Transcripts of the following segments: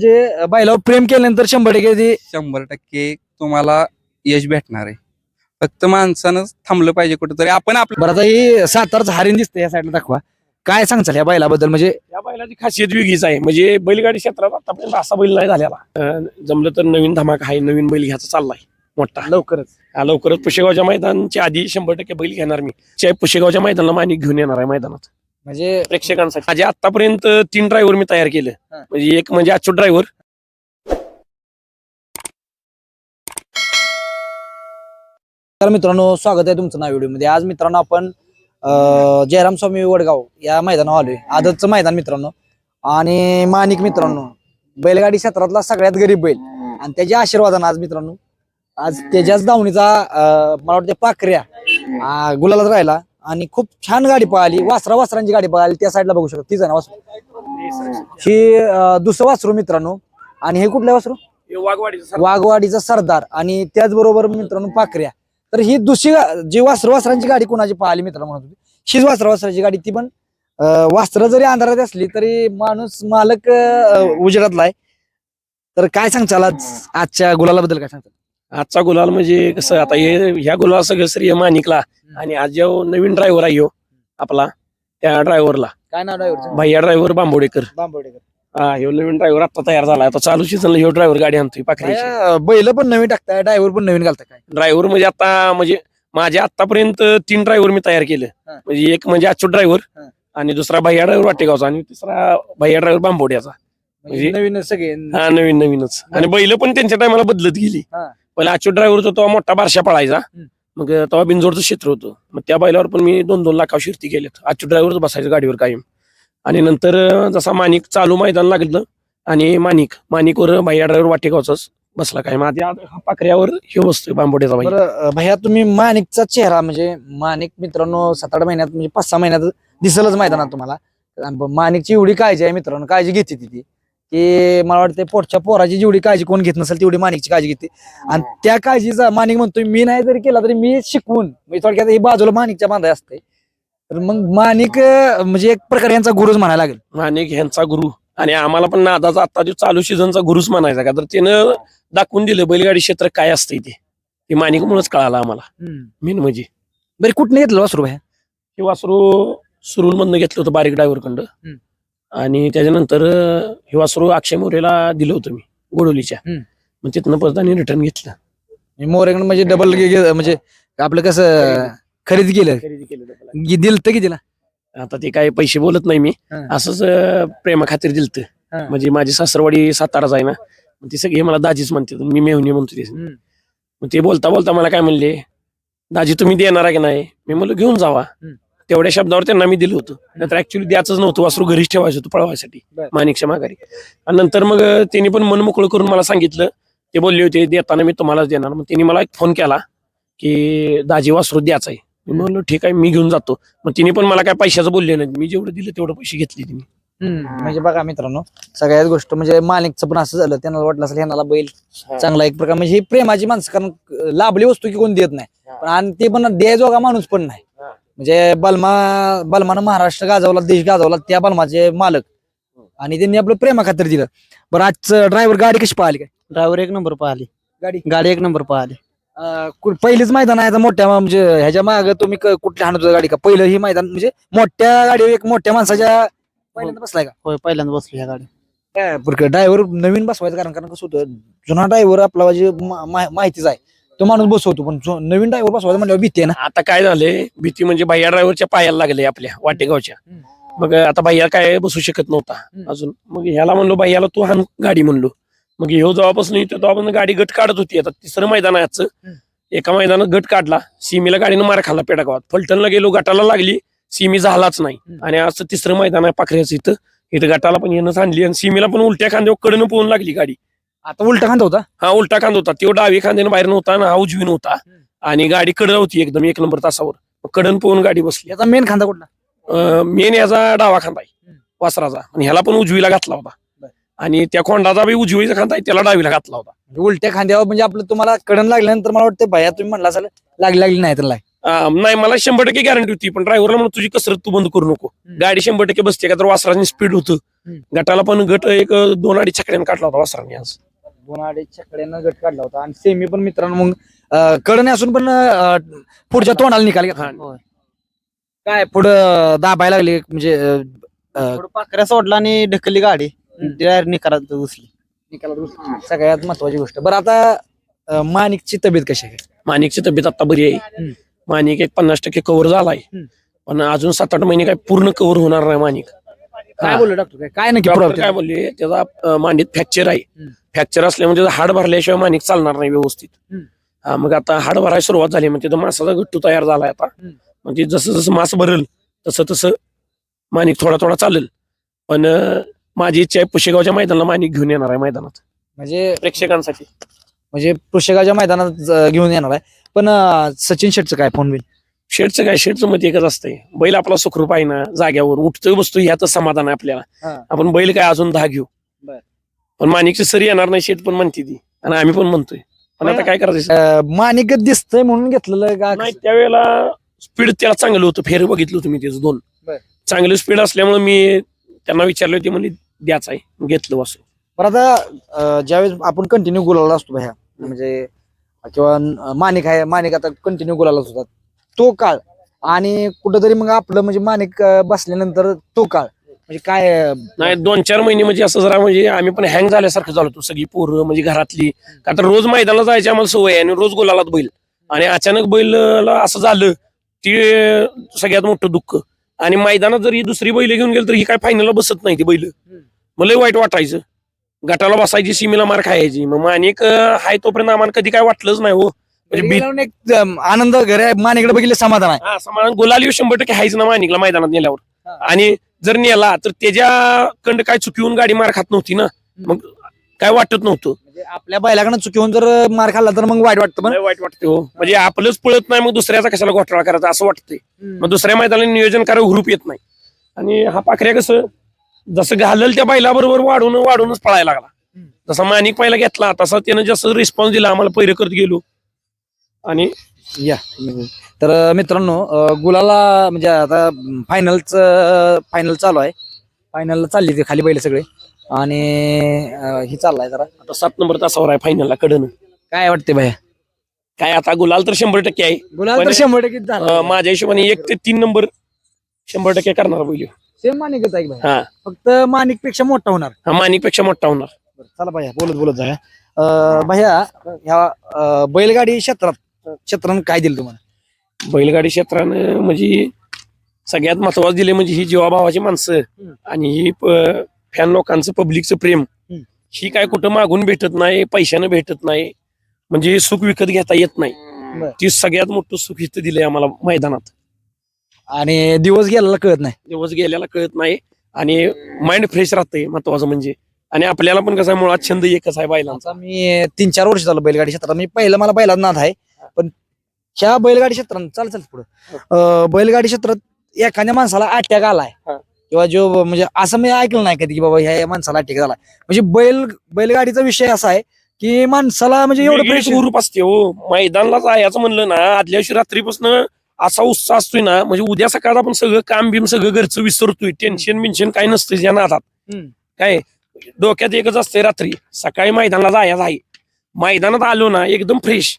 म्हणजे बैलावर प्रेम केल्यानंतर शंभर टक्के ती शंभर टक्के तुम्हाला यश भेटणार आहे. फक्त माणसानं थांबलं पाहिजे कुठेतरी. आपण आपलं बरं आता ही सातारचं हरिण दिसते या साईडला दाखवा. काय सांगचाल या बैलाबद्दल? म्हणजे या बैलाची खासियत वेगळीच आहे. म्हणजे बैलगाडी क्षेत्रात आतापर्यंत असा बैल नाही झालेला. अं, जमलं तर नवीन धमाका आहे नवीन बैल घ्यायचा चाललाय. मोठा. लवकरच. हा, लवकरच पुशेगावच्या मैदानच्या आधी शंभर टक्के बैल घेणार मी. च्या पुशेगावच्या मैदानाला मानिक घेऊन येणार आहे मैदानात. म्हणजे प्रेक्षकांसाठी. माझे आतापर्यंत तीन ड्रायव्हर मी तयार केले. हा. म्हणजे एक म्हणजे अच्युत ड्रायव्हर तर मित्रांनो स्वागत आहे तुमचं नाव व्हिडिओमध्ये. आज मित्रांनो आपण अं, जयराम स्वामी वडगाव या मैदानावर आलोय. आदतचं मैदान मित्रांनो. आणि माणिक मित्रांनो बैलगाडी क्षेत्रातला सगळ्यात गरीब बैल. आणि त्याच्या आशीर्वादानं आज मित्रांनो आज त्याच्याच दावणीचा अं, मला वाटतं पाखऱ्या अं, गुलालात राहिला. आणि खूप छान गाडी पळाली. वासरा वासरांची गाडी पळाली. त्या साईडला बघू शकतो. तीच आहे ना वासरू ही अं, दुसरं वासरू मित्रांनो. आणि हे कुठलं वासरू? वाघवाडीचा वाघवाडीचा सरदार. आणि त्याचबरोबर मित्रांनो पाखऱ्या तर ही दुसरी गा- जी वासर वासरांची गाडी कोणाची पाहिली मित्रांनो म्हणत होती? हीच वासर वासराची गाडी. ती पण वास्त्र जरी अंधारात असली तरी माणूस मालक अं, उजेडातला आहे. तर काय सांगचाल आज? आजच्या गुलालाबद्दल काय सांगताल? आजचा गुलाल म्हणजे कसं आता हे ह्या गुलाल सगळं श्रेय मानिकला आणि आज जो नवीन ड्रायव्हर आहे ह्यो आपला त्या ड्रायव्हरला काय नाव ड्रायव्हरचं भैया ड्रायव्हर बांबोडेकर. बांबवडेकर हा ह्यो नवीन ड्रायव्हर आता तयार झाला. आता चालू सीझनला ह्यो ड्रायव्हर गाडी आणतोय बाया, बैल पण नवीन टाकताय ड्रायव्हर पण नवीन घालताय काय? ड्रायव्हर म्हणजे आता म्हणजे माझे आतापर्यंत तीन ड्रायव्हर मी तयार केले. हा. म्हणजे एक म्हणजे अच्युत ड्रायव्हर हा. आणि दुसरा भैया ड्रायव्हर वाटेगावचा आणि तिसरा भैया ड्रायव्हर बांबोड्याचा. म्हणजे म्हणजे- नवीन सगळे. हा नवीन नवीनच. आणि बैल पण त्यांच्या टायमाला बदलत गेली. हा. पहिला अच्युत ड्रायव्हर होता तेव्हा मोठा बारशा पळायचा. मग तेव्हा बिनजोडचं क्षेत्र होतं. मग त्या बैलावर पण मी दोन दोन लाखावर शिर्ती केल्यात अच्युत ड्रायव्हरच बसायचं गाडीवर कायम. आणि नंतर जसा माणिक चालू मैदान लागलं आणि माणिक माणिकवर भैया ड्रायव्हर वाटेगावचाच बसला काय माझ्या पाकऱ्यावर हे बसतोय बांबोड्याचा बरं अं, भैया तुम्ही माणिकचा चेहरा म्हणजे माणिक मित्रांनो सात आठ महिन्यात म्हणजे पाच सहा महिन्यात दिसलच मैदानात तुम्हाला. माणिकची एवढी काळजी आहे मित्रांनो काळजी घेते ती. की मला वाटतं पोटच्या पोराची जेवढी काळजी कोण घेत नसेल तेवढी माणिकची काळजी घेते. आणि त्या काळजीचा माणिक म्हणतोय मी नाही जरी केला तरी मी शिकवून म्हणजे थोडक्यात ही बाजूला माणिकच्या बांधाय असते. तर मग माणिक अं, म्हणजे एक प्रकारे यांचा गुरुच म्हणायला लागेल. माणिक ह्यांचा गुरु. आणि आम्हाला पण नादाचा आता जो चालू सीझनचा गुरुच म्हणायचा का तर त्यानं दाखवून दिलं बैलगाडी क्षेत्र काय असतंय ते. ते माणिकमुळेच कळालं आम्हाला. मेन म्हणजे. बरं कुठने घेतलं वासरू भैया हे वासरू सुरुल मधनं घेतलं होतं बारीक ड्रायव्हर कंड. हम्म. आणि त्याच्यानंतर अं, हे वासरू अक्षय मोरेला दिलं होतं मी गोडोलीच्या. हम्म. मग तिथनं परत आणि रिटर्न घेतलं. मोरेकडे म्हणजे डबल म्हणजे आपलं कसं खरेदी केलं? गी- दिलं तर कितीला आता ते काय पैसे बोलत नाही मी. हा. असंच अं, प्रेमा खातीर दिलत. हा. म्हणजे माझी सासरवाडी साताराच आहे ना मग ते सगळे मला दाजीच म्हणते मी मेहुणी म्हणतो ते. हम्म. मग ते बोलता बोलता मला काय म्हणले दाजी तुम्ही देणार आहे की नाही? मी म्हणलं घेऊन जावा. हम्म. तेवढ्या शब्दावर त्यांना मी दिलं होतं. नंतर ऍक्च्युली द्यायचंच नव्हतं. वासरू घरीच ठेवायचं होतं पळवायसाठी. माणिकच्या माघारी. आणि नंतर मग त्यांनी पण मन मोकळं करून मला सांगितलं. ते बोलले होते देताना मी तुम्हालाच देणार. मग त्यांनी मला एक फोन केला की दाजी वासरू द्यायचा आहे मी म्हणलो ठीक आहे मी घेऊन जातो. मग तिने पण मला काय पैशाचं बोलले नाही मी जेवढं दिलं तेवढं पैसे घेतले तिने म्हणजे बघा मित्रांनो सगळ्याच गोष्ट म्हणजे मालिकचं पण असं झालं. त्यांना वाटलं असेल ह्याला बैल चांगला एक प्रकार. म्हणजे ही प्रेमाची माणसं कारण लाभली वस्तू की कोण देत नाही. हा. पण आणि ते पण द्यायजोगा माणूस पण नाही. म्हणजे बलमा बलमानं महाराष्ट्र गाजवला देश गाजवला त्या बलमाचे मालक. आणि त्यांनी आपलं प्रेमा खातर दिलं. बरं आजचं ड्रायव्हर गाडी कशी पाहिली काय? ड्रायव्हर एक नंबर पाहिली. गाडी? गाडी एक नंबर पाहिली. अं, कु- पहिलीच मैदान आहे आता मोठ्या म्हणजे ह्याच्या माग तुम्ही क- कुठल्या हाणत होता गाडी का? पहिलं ही मैदान म्हणजे मोठ्या गाडीवर एक मोठ्या माणसाच्या पहिल्यांदा बसलाय का? होय पहिल्यांदा बसलो ह्या गाडी. ड्रायव्हर नवीन बसवायचं कारण कारण कसं होतं जुना ड्रायव्हर आपला म्हणजे मा- मा- माहितीच आहे. तो माणूस बसवतो पण जो नवीन ड्रायव्हर बसवायचा म्हणजे भीती आहे ना. आता काय झालंय भीती म्हणजे भैया ड्रायव्हरच्या पायाला लागले आपल्या वाटेगावच्या. मग आता भैया काय बसू शकत नव्हता. अजून मग ह्याला म्हणलो भैयाला तू हाण गाडी म्हणलो. मग ह्यो जेव्हापासून येतो तेव्हापासून गाडी गट काढत होती. आता तिसरं मैदान आहे आजचं. एका मैदानात गट काढला. सीमीला गाडीनं मार खाल्ला पेटागावात फलटणला गेलो गटाला लागली. सीमी झालाच नाही. आणि आज तिसरं मैदान आहे पाखऱ्याचं इथं. इथं गटाला पण येणं आणली आणि सीमीला पण उलट्या खांद्यावर कडनं पोहून लागली गाडी. आता उलटा खांदा होता? हा उलटा खांद होता. तो डावी खांद्यानं बाहेर नव्हता आणि हा उजवी नव्हता आणि गाडी कडं होती एकदम एक नंबर तासावर. कडन पोहून गाडी बसली. याचा मेन खांदा कुठला? मेन याचा डावा खांदा आहे. वासराचा. आणि ह्याला पण उजवीला घातला होता. आणि त्या खोंडाचा बी उजवीचा खांदा आहे त्याला डावीला घातला होता. म्हणजे उलट्या खांद्यावर म्हणजे आपलं तुम्हाला कडन लागल्यानंतर मला वाटतं भया तुम्ही म्हणला असेल लागली लागली नाही तर नाही. मला शंभर टक्के गॅरंटी होती पण ड्रायव्हरला म्हणून तुझी कसरत तू बंद करू नको. गाडी शंभर टक्के बसते का? तर वासराने स्पीड होतं. गटाला पण गट एक दोन अडीच छकड्यानं काढला होता वासराने आज. दोन अडीच छकड्यानं गट काढला होता आणि सेमी पण मित्रांनो मग अं, कडने असून पण अं, पुढच्या तोंडाला निकाल घेतला. होय. काय पुढं दाबायला लागली म्हणजे अं, अं, थोडं पाकऱ्या सोडला आणि ढकलली गाडी डायरेक्ट निकालात घुसली निकालात घुसली. सगळ्यात महत्वाची गोष्ट बरं आता अं, माणिकची तब्येत कशी आहे माणिकची तब्येत आता बरी आहे. माणिक एक पन्नास टक्के कव्हर झालाय हम्म. पण अजून सात आठ महिने काय पूर्ण कव्हर होणार नाही माणिक काय. बोललो डॉक्टर काय काय नक्की डॉक्टर problem? काय बोलले त्याचा अं, मांडीत फ्रॅक्चर आहे हम्म. फ्रॅक्चर असल्यामुळे त्याचा हाड भरल्याशिवाय माणिक चालणार नाही व्यवस्थित हम्म. हा मग आता हाड भरायला सुरुवात झाली म्हणजे तिथं मासाचा गट्टू तयार झालाय आता हम्म. म्हणजे जसं जसं मास भरल तसं तसं माणिक थोडा थोडा चालेल पण अं, माझी इच्छा आहे पुशेगावच्या मैदानाला माणिक घेऊन येणार आहे मैदानात म्हणजे प्रेक्षकांसाठी म्हणजे पुष्यगाच्या मैदानात ज- घेऊन येणार आहे पण अं, सचिन शेटचं काय फोन बिन शेडचं काय? शेडचं मत एकच असतंय. बैल आपला सुखरूप आहे ना जाग्यावर उठतोय बसतोय ह्याच समाधान आहे आपल्याला. हा. आपण बैल काय अजून दहा घेऊ? बर. पण माणिकची सरी येणार नाही शेट पण म्हणते ती. आणि आम्ही पण म्हणतोय. पण आता काय करायचं? अं, माणिक दिसतंय म्हणून घेतलेलं का? नाही त्यावेळेला स्पीड त्याला चांगलं होतं. फेर बघितलं होतं मी त्याचं दोन. बर. चांगलं स्पीड असल्यामुळे मी त्यांना विचारले होते म्हणजे द्याच आहे. घेतलं वासू बरं आता अं, ज्यावेळेस आपण कंटिन्यू गुलाला असतो भया म्हणजे किंवा माणिक आहे माणिक आता कंटिन्यू गुलाला होतात. तो काळ. आणि कुठंतरी मग आपलं म्हणजे माणिक अं, बसल्यानंतर तो काळ. म्हणजे काय अं, नाही दोन चार महिने म्हणजे असं जरा म्हणजे आम्ही पण हँग झाल्यासारखं झालो होतो. सगळी पोरं म्हणजे घरातली. का तर रोज मैदानाला जायची आम्हाला सवय आहे आणि रोज गोलालात बैल. आणि अचानक बैलला असं झालं ते सगळ्यात मोठं दुःख. आणि मैदानात जर ही दुसरी बैल घेऊन गेली तर ही काय फायनलला बसत नाही ती बैल. मला लय वाईट वाटायचं. गटाला बसायची सीमेला मार खायची. मग माणिक अं, हाय तोपर्यंत आम्हाला कधी काय वाटलंच नाही हो. म्हणजे भीत- गेल्यावर एक अं, आनंद घरी बघितले समाधान आहे. हा, समाधान. गुलाली शंभर टक्के हायच ना माणिकला मैदानात नेल्यावर. हा. आणि जर नेला तर त्याच्या कंड काय चुकीहून गाडी मार खात नव्हती ना. मग काय वाटत नव्हतं. म्हणजे आपल्या बैलाकडनं चुकीहून जर मार खाल्ला तर मग वाईट वाटतं पण. लय वाईट वाटते हो. म्हणजे आपलंच पळत नाही मग दुसऱ्याचा कशाला घोटाळा करायचा असं वाटतंय. मग दुसऱ्या मैदानाला नियोजन करायला हुरूप येत नाही. आणि हा पाखऱ्या कसं जसं घालल त्या बैलाबरोबर वाढून वाढूनच पळायला लागला. जसा माणिक पहिला घेतला तसा त्यानं जास्त रिस्पॉन्स दिला आम्हाला पहिरे करत गेलो. आणि या. तर मित्रांनो अं, गुलाला म्हणजे आता फायनलच फायनल चालू आहे. फायनल चालली ते खाली बैल सगळे. आणि अं, ही चाललाय जरा. आता सात नंबर तासावर आहे फायनलला कडन. काय वाटते भैया? काय आता गुलाल तर शंभर टक्के आहे. गुलाल तर पण- शंभर टक्के अं, माझ्या हिशोबाने एक ते तीन नंबर शंभर टक्के करणार बैल. सेम माणिकच आहे भैया. हा. फक्त माणिकपेक्षा मोठा होणार. हा माणिकपेक्षा मोठा होणार. बरं, चला भैया बोलत बोलत जाऊया. अं, भैया ह्या अं, बैलगाडी क्षेत्रात क्षेत्रानं काय दिलं तुम्हाला? बैलगाडी क्षेत्रानं म्हणजे सगळ्यात महत्वाचं दिले म्हणजे ही जीवाभावाची माणसं हम्म. आणि ही फॅन लोकांचं पब्लिकचं प्रेम. हम्म. ही काय कुठं मागून भेटत नाही पैशानं भेटत नाही म्हणजे सुख विकत घेता येत नाही. बरं. ती सगळ्यात मोठं सुख इथं दिलंय आम्हाला मैदानात. आणि दिवस गेलेला कळत नाही. दिवस गेल्याला कळत नाही आणि माइंड फ्रेश राहतंय महत्वाचं म्हणजे. आणि आपल्याला पण कसं आहे, मुळात छंद एकच आहे बैलांचा. आता मी तीन चार वर्ष झालं बैलगाडी क्षेत्रात. मी पहिलं मला नाद आहे. पण ह्या बैलगाडी क्षेत्रात चाल चाल पुढे. बैलगाडी क्षेत्रात एखाद्या माणसाला अटॅक आलाय. किंवा जो म्हणजे असं मी ऐकलं नाही कधी की बाबा ह्या माणसाला अटॅक झालाय. म्हणजे बैल बैलगाडीचा विषय असा आहे की माणसाला म्हणजे एवढं हुरूप असते हो. मैदानला जायचं म्हणलं ना आदल्या दिवशी रात्रीपासून असा उत्साह असतोय ना म्हणजे उद्या सकाळ आपण सगळं काम बिम सगळं घरचं विसरतोय. टेन्शन बिन्शन काय नसतं ज्या नादात. काय? डोक्यात एकच असते रात्री. सकाळी मैदानाला जायचं आहे. मैदानात आलो ना एकदम फ्रेश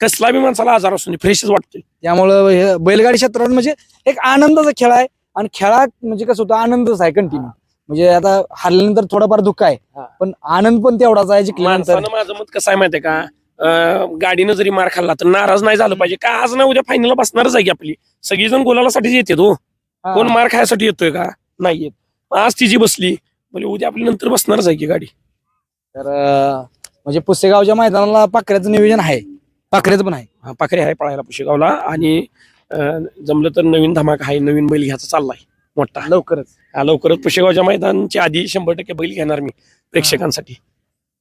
कसला बी माणसाला आजार असून फ्रेशच वाटतोय. त्यामुळं हे बैलगाडी क्षेत्रात म्हणजे एक आनंदाचा खेळ आहे आणि खेळात म्हणजे कसं होतं आनंदच आहे कंटिन्यू म्हणजे आता हरल्यानंतर थोडाफार दुःख आहे. पण आनंद पण तेवढाच आहे जिंकल्यानंतर. माणसानं माझं मत कसं आहे माहितीये का? अं, गाडीनं जरी मार खाल्ला तर नाराज नाही झालं पाहिजे. का आज ना उद्या फायनलला बसणारच आहे की आपली? सगळीजण गोलालासाठीच येते तो हा. कोण मार खायसाठी येतोय का? नाही येत. मग आज तिची बसली म्हणजे उद्या आपली नंतर बसणारच आहे की गाडी. तर अं, म्हणजे पुसेगावच्या मैदानाला पाकऱ्याचं नियोजन आहे. पाकऱ्याचं पण आहे. हा पाखरे आहे पळायला पुशेगावला आणि अं, जमलं तर नवीन धमाका आहे नवीन बैल घ्यायचा चाललाय मोठा. लवकरच. हा, लवकरच पुशेगावच्या मैदानच्या आधी शंभर टक्के बैल घेणार मी प्रेक्षकांसाठी.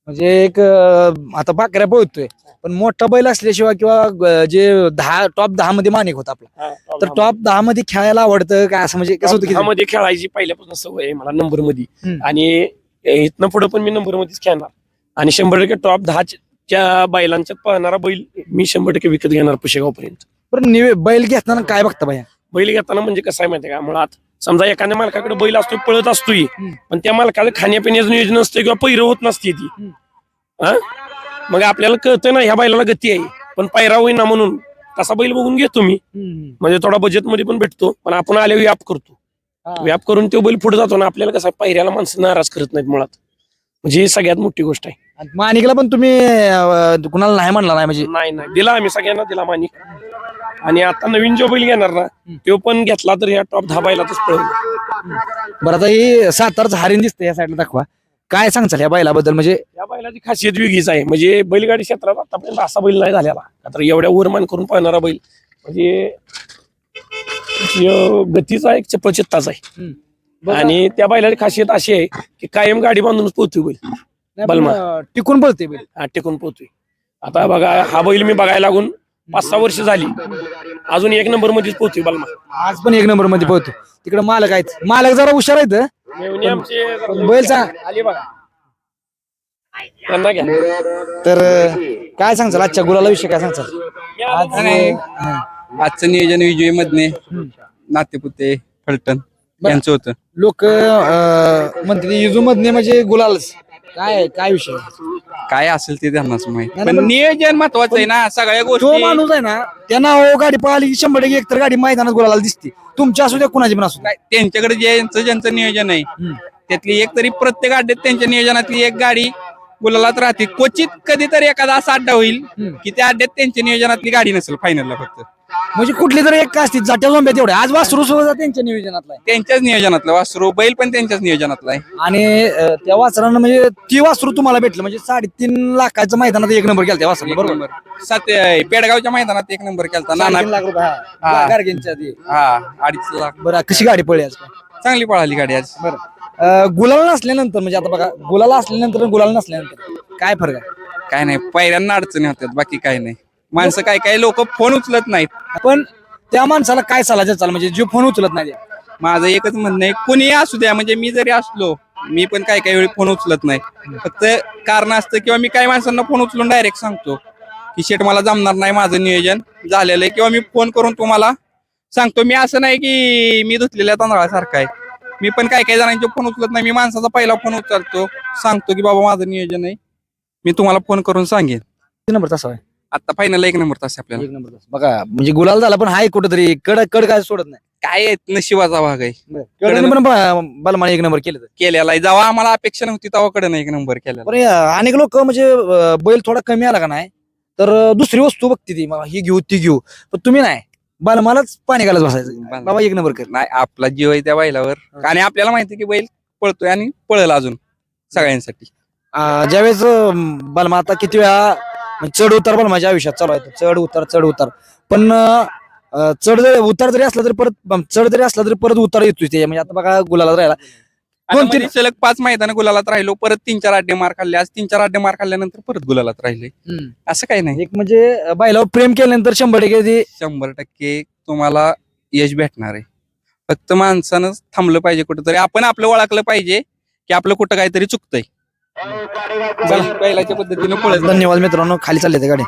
म्हणजे एक अं, आता पाकऱ्या पळतोय पण मोठा बैल असल्याशिवाय किंवा अं, जे दहा टॉप दहा मध्ये मानिक होता आपला तर टॉप दहा मध्ये खेळायला आवडतं काय असं म्हणजे कसं होतं की मध्ये खेळायची पहिल्यापासून सवय आहे मला नंबरमध्ये हम्म. आणि इथनं पुढे पण मी नंबर मध्येच खेळणार. आणि शंभर टक्के टॉप दहाच्या बैलांच्यात पळणारा बैल मी शंभर टक्के विकत घेणार पुशेगाव पर्यंत बरं निवे बैल घेताना काय बघता भैया बैल घेताना म्हणजे कसं आहे माहितीये का? मुळात समजा एखाद्या मालकाकडे बैल असतो पळत असतोय. पण त्या मालकाला खाण्यापिण्याचं नियोजन नसतं किंवा पैर होत नसते ती. हा? मग आपल्याला कळतं ना ह्या बैलाला गती आहे. पण पैरा होईना म्हणून तसा बैल बघून घेतो मी. म्हणजे थोडा बजेटमध्ये पण भेटतो पण आपण आले व्याप करतो. व्याप करून तो बैल पुढे जातो ना आपल्याला कसं आहे, पायऱ्याला माणसं नाराज करत नाहीत मुळात. म्हणजे ही सगळ्यात मोठी गोष्ट आहे. आणि माणिकला पण तुम्ही अं, कुणाला नाही म्हणला नाही म्हणजे? नाही नाही. दिला आम्ही सगळ्यांना दिला मानिक आणि आता नवीन जो बैल घेणार ना तो पण घेतला तर या टॉप दहा बैलातच पळवलं बरं आता ही सातारचं हरिण दिसतंय या साईडला दाखवा. काय सांगचाल या बैलाबद्दल? म्हणजे या बैलाची खासियत वेगळीच आहे. म्हणजे बैलगाडी क्षेत्रात आतापर्यंत असा बैल नाही झालेला. आता एवढ्या वरमान करून पाहणारा बैल. म्हणजे यो गतीचा एक चपळचित्ताचा आहे. आणि त्या बैलाची खासियत अशी आहे की कायम गाडी बांधूनच पोहतोय बैल. नाही, पण, बलमा. अं, टिकून पळते बैल. हा टेकून पोहतोय आता बघा हा बैल मी बघायला लागून पाच सहा वर्ष झाली. अजून एक नंबर मध्येच पोहतोय बलमा. आज पण एक नंबरमध्ये पळतो तिकडे मालक आहेत. मालक जरा हुशार आहेत हं. मेवणी आमचे जरा बैल चा- आली बघा. त्यांना घ्या. तर अं, काय सांगचाल? आजच्या गुलाला विषय काय सांगचाल? आज. आजचं नियोजन विजय मधने. नातेपुते फलटण. यांचं होतं. लोक म्हणते युजू मधने म्हणजे गुलालच. काय काय विषय काय असेल ते त्यांनाच माहीत. पण नियोजन महत्वाचं आहे ना सगळ्या तो गोष्टी माणूस आहे ना त्यांना हो गाडी पळाली की शंभर टक्के एकतर गाडी मैदानात गुलाला दिसते. तुमच्या असू द्या कुणाची पण असू द्या. काय त्यांच्याकडे ज्यांचं ज्यांचं नियोजन आहे. त्यातली एक तरी प्रत्येक अड्ड्यात त्यांच्या नियोजनातली एक गाडी गुलालात राहते. क्वचित कधीतरी एखादा असा अड्डा होईल. की त्या अड्ड्यात त्यांच्या नियोजनातली गाडी नसेल फायनलला फक्त. म्हणजे कुठली तरी एक असते जाट्या झोंब्या तेवढे आज वासरू सुद्धा त्यांच्या नियोजनातला आहे. त्यांच्याच नियोजनातलं वासरू बैल पण त्यांच्याच नियोजनातला आहे. आणि अं, त्या वासरानं म्हणजे ती वासरू तुम्हाला भेटलं म्हणजे साडेतीन लाखाचं मैदानात एक नंबर केला त्या वासरानं एक बरोबर? सात पेडगावच्या मैदानात एक नंबर केलता नाना. साडेतीन लाख रुपये हा. हा. आधी. हा अडीच लाख. बरं कशी गाडी पळली आज? काय? चांगली पळाली गाडी आज. बरं. अं, गुलाल नसल्यानंतर म्हणजे आता बघा गुलाला असल्यानंतर आणि गुलाल नसल्यानंतर काय फरक आहे? काय नाही पायऱ्यांना अडचणी होत्यात बाकी काय नाही. माणसं काय काय लोक फोन उचलत नाहीत. पण त्या माणसाला काय सल्ला चाल म्हणजे जो फोन उचलत नाही माझं एकच म्हणणं आहे कुणीही असू द्या म्हणजे मी जरी असलो मी पण काय काही वेळी फोन उचलत नाही. फक्त कारण असतं किंवा मी काही माणसांना फोन उचलून डायरेक्ट सांगतो की शेट मला जमणार नाही माझं नियोजन झालेलं आहे. किंवा मी फोन करून तुम्हाला सांगतो मी असं नाही की मी धुतलेल्या तांदळासारखा आहे. मी पण काय काही जणांचे फोन उचलत नाही. मी माणसाचा पहिला फोन उचलतो सांगतो की बाबा माझं नियोजन आहे. मी तुम्हाला फोन करून सांगेन. किती नंबर तसा आहे. आता फायनल एक नंबर तास आहे आपल्याला. एक नंबर तास. बघा म्हणजे गुलाल झाला पण हाय कुठेतरी. कड कड काय सोडत नाही. काय आहे, नशिबाचा भाग आहे. कडे पण ब- बलमाने एक नंबर केलं केलेला आहे. जेव्हा आम्हाला अपेक्षा नव्हती तेव्हा कडे एक नंबर केलेला. पण अनेक लोक म्हणजे अं, बैल थोडा कमी आला का नाही? तर अं, दुसरी वस्तू बघते ती. ही घेऊ ती घेऊ. पण तुम्ही नाही. बलमालाच पाणी घालत बसायचं. बाबा एक नंबर कर. नाही आपला जीव आहे त्या बैलावर. आणि आपल्याला माहिती आहे की बैल पळतोय आणि पळेल अजून सगळ्यांसाठी. अं, ज्यावेळेस अं, बलमा आता किती वेळा म्हणजे चढ उतार बलमाच्या आयुष्यात चालू आहे. चढ उतार चढ उतार. पण अं, चढ जरी उतार जरी असला तरी परत चढ जरी असला तरी परत उतार येतोय ते म्हणजे आता बघा गुलाला राहिला. दोन दोन तीन- तीन सलग पाच मैदान गुलालात राहिलो परत तीन चार अड्डे मार खाल्ले. आज तीन चार अड्डे मार खाल्ल्यानंतर परत गुलालात राहिले. असं काही नाही. एक म्हणजे अं, बैलावर प्रेम केल्यानंतर शंभर टक्के ते शंभर टक्के तुम्हाला यश भेटणार आहे. फक्त माणसानं थांबलं पाहिजे कुठंतरी. आपण आपलं ओळखलं पाहिजे की आपलं कुठं काहीतरी चुकतंय. बैल- बैलाच्या पद्धतीने पळत धन्यवाद मित्रांनो. खाली चालले ते गाडी.